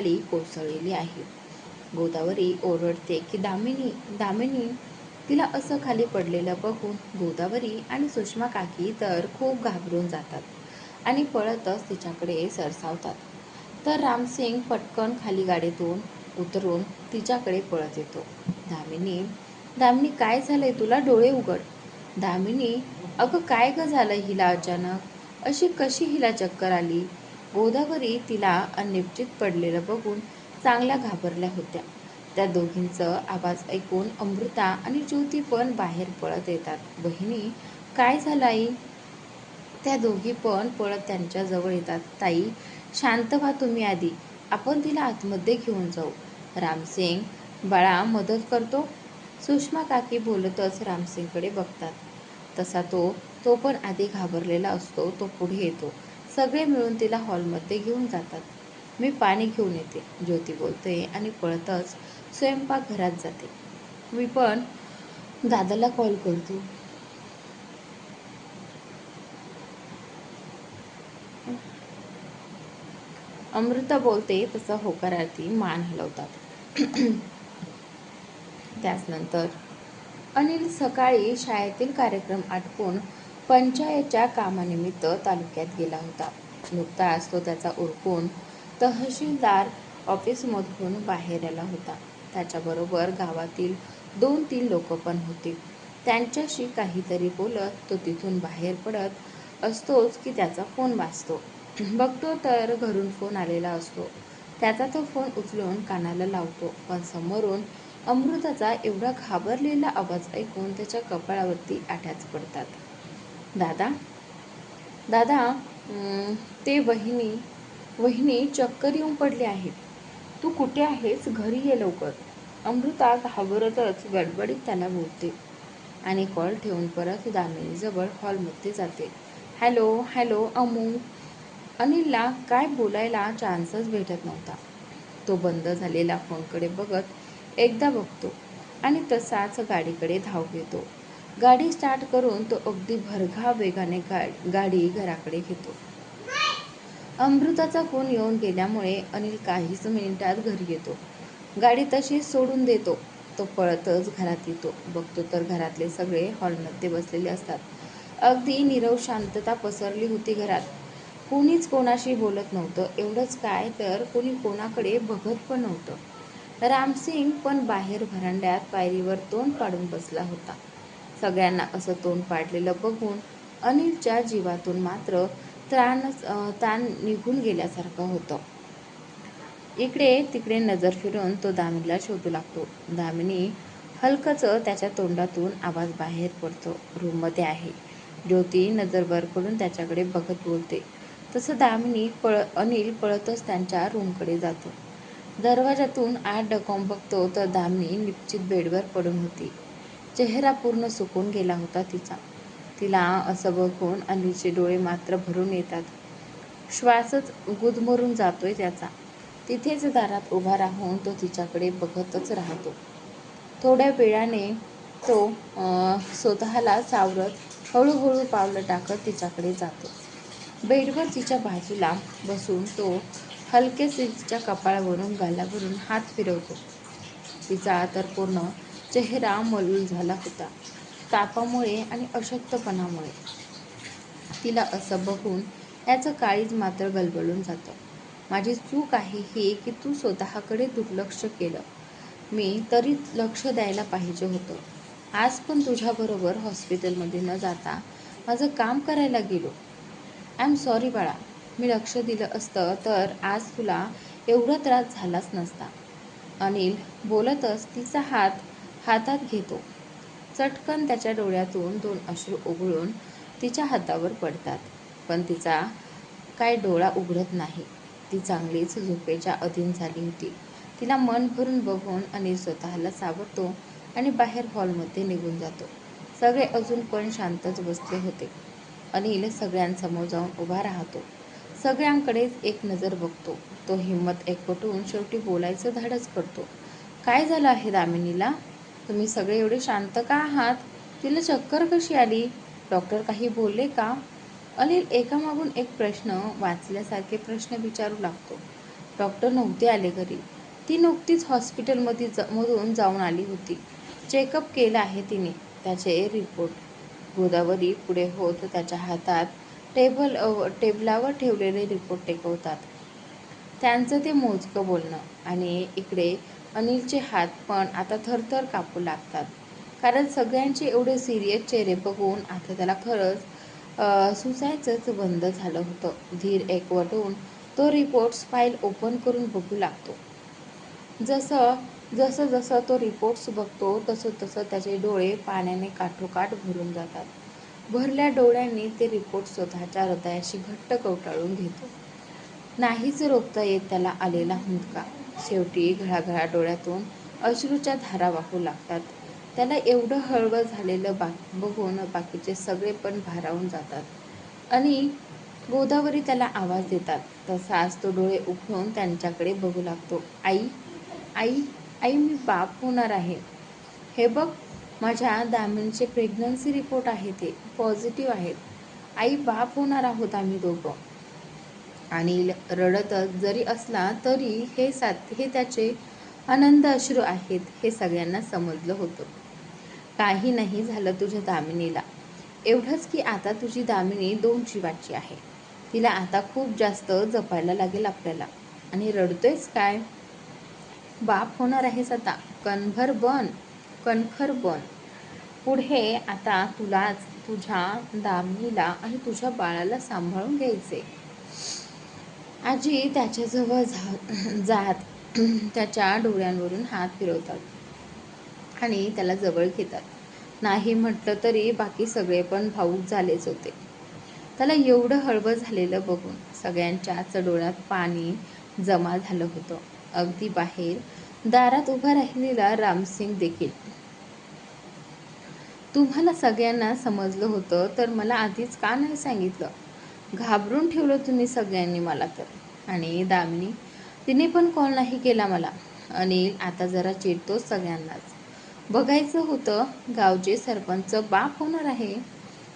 खाली कोसळलेली आहे. गोदावरी ओरडते की दामिनी दामिनी. तिला असं खाली पडलेलं बघून गोदावरी आणि सुषमा काकी तर खूप घाबरून जातात आणि पळतच तिच्याकडे सरसावतात. तर रामसिंग पटकन खाली गाडीतून उतरून तिच्याकडे पळत येतो. दामिनी दामिनी काय झालंय? तुला डोळे उघड. दामिनी अगं काय ग झालं हिला अचानक? अशी कशी हिला चक्कर आली? गोदावरी तिला अनिश्चित पडलेलं बघून चांगल्या घाबरल्या होत्या. त्या दोघींचं आवाज ऐकून अमृता आणि ज्योती पण बाहेर पळत येतात. बहिणी काय झालं आई? त्या दोघी पण पळत त्यांच्या जवळ येतात. ताई शांत व्हा तुम्ही आधी. आपण तिला आतमध्ये घेऊन जाऊ. रामसिंग बाळा मदत करतो? सुषमा काकी बोलतच रामसिंगकडे बघतात. तसा तो तो पण आधी घाबरलेला असतो तो पुढे येतो. सगळे मिळून तिला हॉलमध्ये घेऊन जातात. मी पाणी घेऊन येते ज्योती बोलते आणि पळतच स्वयंपाकघरात जाते. मी पण दादाला कॉल करतो. अमृता बोलते तसं होकारार्थी मान हलवतात. त्याचनंतर अनिल सकाळी शाळेतील कार्यक्रम आटपून पंचायतच्या कामानिमित्त तालुक्यात गेला होता. नुकताच तो त्याचा उरकून तहसीलदार ऑफिसमधून बाहेर आला होता. त्याच्याबरोबर गावातील दोन तीन लोक पण होते. त्यांच्याशी काहीतरी बोलत तो तिथून बाहेर पडत असतोच की त्याचा फोन वाजतो. बघतो तर घरून फोन आलेला असतो. त्याचा तो फोन उचलून कानाला लावतो. पण समोरून अमृताचा एवढा घाबरलेला आवाज ऐकून त्याच्या कपाळावरती आठ्याच पडतात. दादा? दादा ते वहिनी वहिनी चक्कर येऊन पडले आहेत. तू कुठे आहेस? घरी ये लवकर. अमृता घाबरतच गडबडीत त्याला बोलते आणि कॉल ठेवून परत दामिनीजवळ हॉलमध्ये जाते. Hello hello Amu. अनिलला काय बोलायला चान्सच भेटत नव्हता. तो बंद झालेला फोनकडे बघत एकदा बघतो आणि तसाच गाडीकडे धाव घेतो. गाडी स्टार्ट करून तो अगदी भरघा वेगाने गा गाडी घराकडे घेतो. अमृताचा फोन येऊन गेल्यामुळे अनिल काहीच मिनिटात घरी येतो. गाडी तशीच सोडून देतो. तो पळतच घरात येतो. बघतो तर घरातले सगळे हॉलमध्ये बसलेले असतात. अगदी नीरव शांतता पसरली होती घरात. कोणीच कोणाशी बोलत नव्हतं. एवढंच काय तर कोणी कोणाकडे बघत पण नव्हतं. रामसिंग पण बाहेर भरांड्यात पायरीवर तोंड पाडून बसला होता. सगळ्यांना असं तोंड पाडलेलं बघून अनिलच्या जीवातून मात्र त्राण ताण निघून गेल्यासारखं होतं. इकडे तिकडे नजर फिरून तो दामिनीला शोधू लागतो. दामिनी हलकचं त्याच्या तोंडातून आवाज बाहेर पडतो. रूममध्ये आहे. ज्योती नजर वर करून त्याच्याकडे बघत बोलते. तसं दामिनी पळ अनिल पळतच त्यांच्या रूमकडे जातो. दरवाजातून आत डकॉम बघतो तर दामिनी निश्चित बेडवर पडून होती. चेहरा पूर्ण सुकून गेला होता तिचा. तिला असं बघून अनिलचे डोळे मात्र भरून येतात. श्वासच गुदमरून जातोय त्याचा. तिथेच दारात उभा राहून तो तिच्याकडे बघतच राहतो. थोड्या वेळाने तो स्वतःला सावरत हळूहळू पावलं टाकत तिच्याकडे जातो. बेडवर तिच्या बाजूला बसून तो हलकेसे तिच्या कपाळावरून गालावरून हात फिरवतो. तिचा तर पूर्ण चेहरा मलूल झाला होता. तापामुळे आणि अशक्तपणामुळे. तिला असं बघून याचं काळीज मात्र गलबलून जातं. माझी चूक आहे ही की तू स्वतःकडे दुर्लक्ष केलं. मी तरी लक्ष द्यायला पाहिजे होतं. आज पण तुझ्याबरोबर हॉस्पिटलमध्ये न जाता माझं काम करायला गेलो. आय एम सॉरी बाळा. मी लक्ष दिलं असतं तर आज तुला एवढा त्रास झालाच नसता. अनिल बोलतच तिचा हात हातात घेतो. चटकन त्याच्या डोळ्यातून दोन अश्रू उघळून तिच्या हातावर पडतात. पण तिचा काय डोळा उघडत नाही. ती चांगलीच झोपेच्या अधीन झाली होती. तिला मन भरून बघून अनिल स्वतःला सावरतो आणि बाहेर हॉलमध्ये निघून जातो. सगळे अजून पण शांतच बसले होते. अनिल सगळ्यांसमोर जाऊन उभा राहतो. सगळ्यांकडेच एक नजर बघतो. तो हिंमत एकवटून शेवटी बोलायचं धाडस करतो. काय झालं आहे दामिनीला? तुम्ही सगळे एवढे शांत का आहात? तिला चक्कर कशी आली? डॉक्टर काही बोलले का? अनिल एकामागून एक प्रश्न वाचल्यासारखे प्रश्न विचारू लागतो. डॉक्टर नव्हते आले घरी. ती नुकतीच हॉस्पिटलमध्ये ज मधून जाऊन आली होती. चेकअप केलं आहे तिने. त्याचे रिपोर्ट. गोदावरी पुढे होत त्याच्या हातात टेबल टेबलावर ठेवलेले रिपोर्ट टेकवतात. त्यांचं ते मोजकं बोलणं आणि इकडे अनिलचे हात पण आता थरथर कापू लागतात. कारण सगळ्यांचे एवढे सिरियस चेहरे बघून आता त्याला खरंच सुचायचंच बंद झालं होतं. धीर एकवटून तो रिपोर्ट्स फाईल ओपन करून बघू लागतो. जसं जसं जसं तो रिपोर्ट्स बघतो तसं तसं त्याचे डोळे पाण्याने काठोकाठ भरून जातात. भरल्या डोळ्यांनी ते रिपोर्ट स्वतःच्या हृदयाशी घट्ट कवटाळून घेतो. नाहीच रोखता येत त्याला आलेला हुंदका. शेवटी घळाघळा डोळ्यातून अश्रूच्या धारा वाहू लागतात. त्याला एवढं हळवं झालेलं बा बघून बाकीचे सगळे पण भारावून जातात. आणि गोदावरी त्याला आवाज देतात. तसाच तो डोळे उघडून त्यांच्याकडे बघू लागतो. आई आई आई मी बाप होणार आहे. हे बघ माझ्या दामिनचे प्रेग्नन्सी रिपोर्ट आहे ते. पॉझिटिव्ह आहेत. आई बाप होणार आहोत आम्ही दोघं. आणि रडतच जरी असला तरी हे साथ हे त्याचे आनंद अश्रू आहेत हे सगळ्यांना समजलं होतं. काही नाही झालं तुझ्या दामिनीला. एवढंच की आता तुझी दामिनी दोन जीवाची आहे. तिला आता खूप जास्त जपायला लागेल आपल्याला. आणि रडतोयच काय? बाप होणार आहेस आता. कणभर बन कणखर बन. पुढे आता तुलाच तुझ्या दामिनीला आणि तुझ्या बाळाला सांभाळून घ्यायचे. आजी त्याच्याजवळ जा जात त्याच्या डोळ्यांवरून हात फिरवतात आणि त्याला जवळ घेतात. नाही म्हटलं तरी बाकी सगळे पण भाऊक झालेच होते. त्याला एवढं हळवं झालेलं बघून सगळ्यांच्याच डोळ्यात पाणी जमा झालं होतं. अगदी बाहेर दारात उभा राहिलेला रामसिंग देखील. तुम्हाला सगळ्यांना समजलं होतं तर मला आधीच का नाही सांगितलं? घाबरून ठेवलं तुम्ही सगळ्यांनी मला तर. आणि दामिनी तिने पण कॉल नाही केला मला. अनिल आता जरा चिडतो सगळ्यांनाच. बघायचं होतं गावचे सरपंच बाप होणार आहे.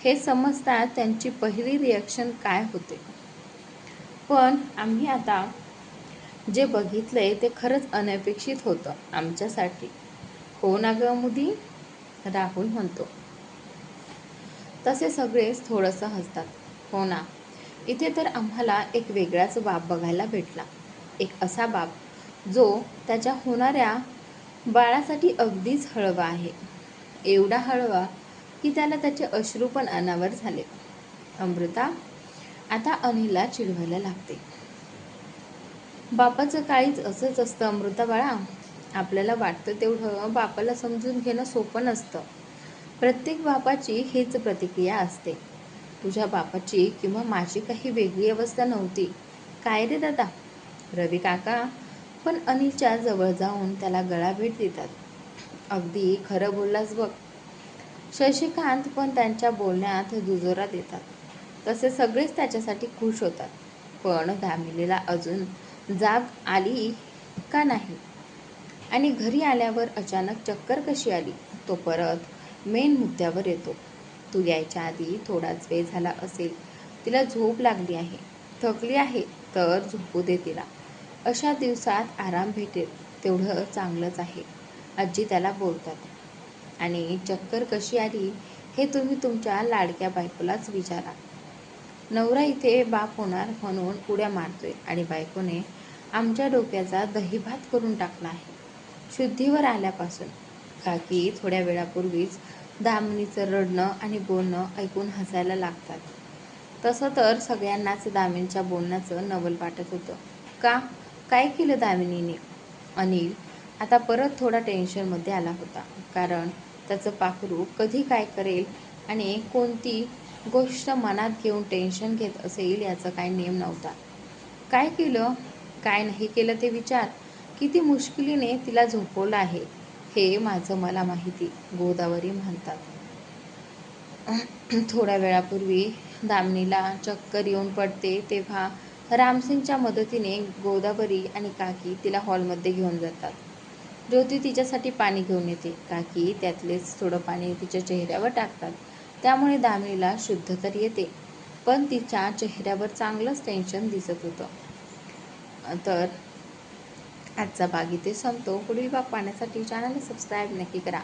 हे समजता त्यांची पहिली रिॲक्शन काय होते. पण आम्ही आता जे बघितलंय ते खरंच अनपेक्षित होतं आमच्यासाठी. हो ना ग मुदी? राहुल म्हणतो. तसे सगळेच थोडंसं हसतात. हो ना इथे तर आम्हाला एक वेगळाच बाप बघायला भेटला. एक असा बाप जो त्याच्या होणाऱ्या बाळासाठी अगदीच हळवा आहे. एवढा हळवा की त्याला त्याचे अश्रू पण अनावर झाले. अमृता आता अनिलला चिडवायला लागते. बापाचं काळीच असंच असतं अमृता बाळा. आपल्याला वाटतं तेवढं बापाला समजून घेणं सोपं नसतं. प्रत्येक बापाची हीच प्रतिक्रिया असते. तुझ्या बापाची किंवा माझी काही वेगळी अवस्था नव्हती. काय रे दादा? रवी काका पण अनिलच्या जवळ जाऊन त्याला गळा भेट देतात. अगदी खरं बोललास बघ. शशिकांत पण त्यांच्या बोलण्यात दुजोरा देतात. तसे सगळेच त्याच्यासाठी खुश होतात. पण दामिनीला अजून जाग आली का नाही? आणि घरी आल्यावर अचानक चक्कर कशी आली? तो परत मेन मुद्द्यावर येतो. तू यायच्या आधी थोडाच वेळ झाला असेल. तिला झोप लागली आहे. थकली आहे तर झोपू दे तिला. अशा दिवसात आराम भेटेल तेवढं चांगलंच आहे. आजी त्याला बोलतात. आणि चक्कर कशी आली हे तुम्ही तुमच्या लाडक्या बायकोलाच विचारा. नवरा इथे बाप होणार म्हणून उड्या मारतोय आणि बायकोने आमच्या डोक्याचा दहीभात करून टाकला आहे. शुद्धीवर आल्यापासून. काकी थोड्या वेळापूर्वीच दामिनीचं रडणं आणि बोलणं ऐकून हसायला लागतात. तसं तर सगळ्यांनाच दामिनीच्या बोलण्याचं नवल वाटत होतं. का? काय केलं दामिनीने? अनिल आता परत थोडा टेन्शनमध्ये आला होता. कारण त्याचं पाखरू कधी काय करेल आणि कोणती गोष्ट मनात घेऊन टेन्शन घेत असेल याचा काय नेम नव्हता. काय केलं? काय नाही केलं ते विचार. किती मुश्किलीने तिला झोपवलं आहे. हे माझं मला माहिती गोदावरी म्हणतात. थोड्या वेळापूर्वी दामिनीला चक्कर येऊन पडते तेव्हा रामसिंगच्या मदतीने गोदावरी आणि काकी तिला हॉलमध्ये घेऊन जातात. ज्योती तिच्यासाठी पाणी घेऊन येते. काकी त्यातलेच थोडं पाणी तिच्या चेहऱ्यावर टाकतात. त्यामुळे दामिनीला शुद्ध तर येते पण तिच्या चेहऱ्यावर चांगलंच टेन्शन दिसत होतं. तर आजचा भाग इथे संपतो. पुढील भाग पाहण्यासाठी चॅनलला सबस्क्राईब नक्की करा.